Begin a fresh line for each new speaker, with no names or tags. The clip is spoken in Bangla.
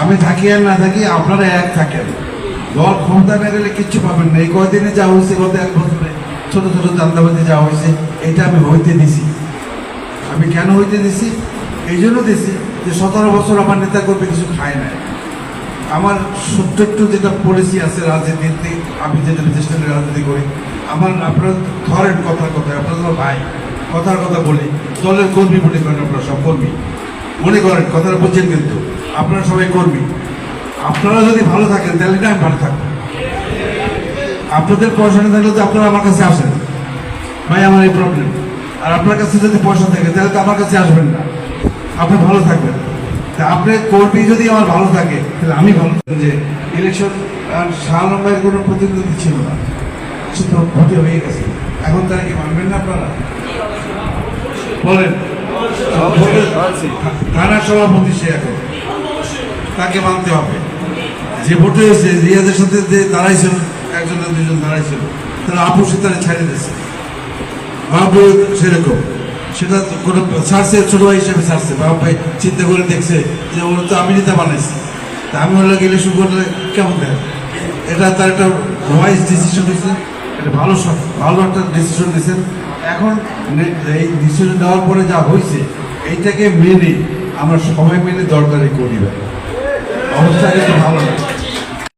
আমি থাকি আর না থাকি, আপনারা এক থাকেন। দল ক্ষমতা না গেলে কিচ্ছু পাবেন না। এই কয়দিনে যা হয়েছে গত এক বছরে, ছোট ছোট চান্দাবাজি যা হয়েছে, এটা আমি হইতে দিছি। আমি কেন হইতে দিছি? এই জন্য দিছি যে সতেরো বছর আমার নেতা করবে কিছু খায় না আমার একটু যেটা পলিসি আছে রাজনীতিতে, আমি যেটা করে রাজনীতি করি, আমার আপনার ধরেন কথার কথা আপনার তো ভাই, কথার কথা বলি, দলের কর্মী মনে করেন আপনারা সব কর্মী। মনে করেন, কথাটা বুঝছেন কিন্তু। আপনারা সবাই কর্মী। আপনারা যদি ভালো থাকেন তাহলে না আমি ভালো থাকব। আপনাদের পয়সা না থাকলে তো আপনারা আমার কাছে আসেন। ভাই আমার এই প্রবলেম আর আপনার কাছে যদি পয়সা থাকে তাহলে তো আমার কাছে আসবেন না। আপনি ভালো থাকবেন। তা আপনি কর্মী যদি আমার ভালো থাকে তাহলে আমি ভালো যে ইলেকশন শাহ নম্বরের কোনো প্রতিনিধি ছিল না। সে তো ভোটে হয়ে গেছে। এখন তারা কি মানবেন না আপনারা? বলেন। থানা সভাপতি সে এখন। তাকে মানতে হবে। যে ভোটে হয়েছে রিয়াদের সাথে যে দাঁড়াইছিল একজন দুজন দাঁড়াইছিল, তারা আপুসে তারা ছেড়ে দিয়েছে। বাবু সেরকম। সেটা কোনো ছাড়ছে ছোট ভাই হিসেবে ছাড়ছে বাবু ভাই চিন্তা করে দেখছে যে ওরা তো আমি নেতা বানাইছি। তা আমি হলে গেলে শুরু করলে কেমন দেয়? এটা তার একটা ওয়াইজ ডিসিশন দিয়েছে। এটা ভালো ভালো একটা ডিসিশন দিয়েছেন এখন এই ডিসিশন দেওয়ার পরে যা হয়েছে, এইটাকে মেনে আমরা সবাই মিলে দরকারি করি ভাই অবস্থা কিন্তু ভালো না